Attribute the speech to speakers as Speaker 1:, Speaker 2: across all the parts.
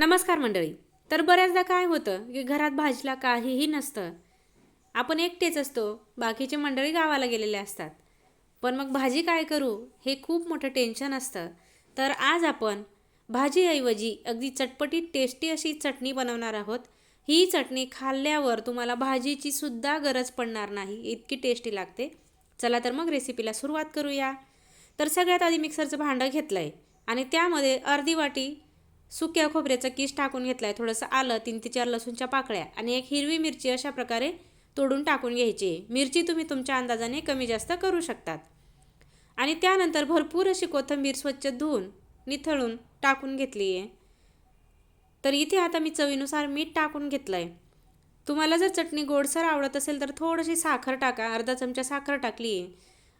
Speaker 1: नमस्कार मंडळी. तर बऱ्याचदा काय होतं की घरात भाजीला काहीही नसतं. आपण एकटेच असतो बाकीचे मंडळी गावाला गेलेले असतात. पण मग भाजी काय करू? हे खूप मोठं टेन्शन असतं. तर आज आपण भाजीऐवजी अगदी चटपटीत टेस्टी अशी चटणी बनवणार आहोत. ही चटणी खाल्ल्यावर तुम्हाला भाजीची सुद्धा गरज पडणार नाही इतकी टेस्टी लागते. चला तर मग रेसिपीला सुरुवात करूया. तर सगळ्यात आधी मिक्सरचं भांडं घेतलं आहे आणि त्यामध्ये अर्धी वाटी सुक्या खोबऱ्याचा किस टाकून घेतलं आहे थोडंसं आलं तीन ते चार लसूणच्या पाकळ्या आणि एक हिरवी मिरची अशा प्रकारे तोडून टाकून घ्यायची. मिरची तुम्ही तुमच्या अंदाजाने कमी जास्त करू शकतात. आणि त्यानंतर भरपूर अशी कोथिंबीर स्वच्छ धुवून निथळून टाकून घेतली आहे. तर इथे आता मी चवीनुसार मीठ टाकून घेतलं आहे तुम्हाला जर चटणी गोडसर आवडत असेल तर थोडीशी साखर टाका. अर्धा चमचा साखर टाकली आहे.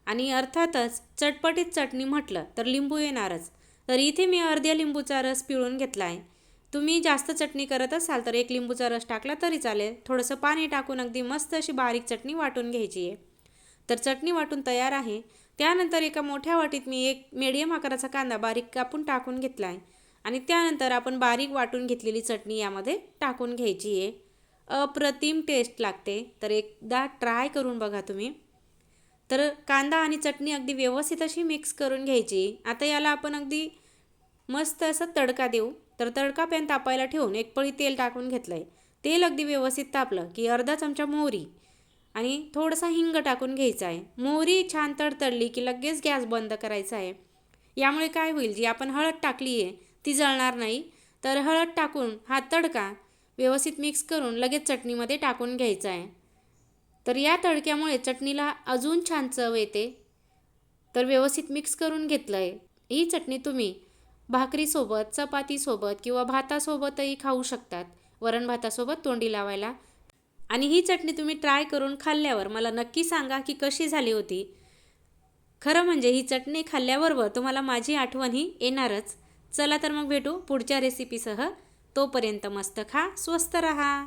Speaker 1: आणि अर्थातच चटपटीत चटणी म्हटलं तर लिंबू येणारच. तर इथे मी अर्ध्या लिंबूचा रस पिळून घेतला आहे तुम्ही जास्त चटणी करत असाल तर एक लिंबूचा रस टाकला तरी चालेल. थोडंसं पाणी टाकून अगदी मस्त अशी बारीक चटणी वाटून घ्यायची आहे. तर चटणी वाटून तयार आहे. त्यानंतर एका मोठ्या वाटीत मी एक मीडियम आकाराचा कांदा बारीक कापून टाकून घेतला आहे आणि त्यानंतर आपण बारीक वाटून घेतलेली चटणी यामध्ये टाकून घ्यायची आहे. अप्रतिम टेस्ट लागते. तर एकदा ट्राय करून बघा तुम्ही. तर कांदा आणि चटणी अगदी व्यवस्थित अशी मिक्स करून घ्यायची. आता याला आपण अगदी मस्त असं तडका देऊ. तर तडका पॅन तापायला ठेवून एक पळी तेल टाकून घेतलं आहे तेल अगदी व्यवस्थित तापलं की अर्धा चमचा मोहरी आणि थोडासा हिंग टाकून घ्यायचा आहे. मोहरी छान तडतडली की लगेच गॅस बंद करायचा आहे. यामुळे काय होईल? जी आपण हळद टाकली आहे ती जळणार नाही. तर हळद टाकून हा तडका व्यवस्थित मिक्स करून लगेच चटणीमध्ये टाकून घ्यायचा आहे. तर या तडक्यामुळे चटणीला अजून छान चव येते. तर व्यवस्थित मिक्स करून घेतलं आहे ही चटणी तुम्ही भाकरीसोबत चपातीसोबत किंवा भातासोबतही खाऊ शकतात. वरण भातासोबत तोंडी लावायला. आणि ही चटणी तुम्ही ट्राय करून खाल्ल्यावर मला नक्की सांगा की कशी झाली होती. खरं म्हणजे ही चटणी खाल्ल्याबरोबर तुम्हाला माझी आठवणही येणारच. चला तर मग भेटू पुढच्या रेसिपीसह तोपर्यंत मस्त खा स्वस्त रहा.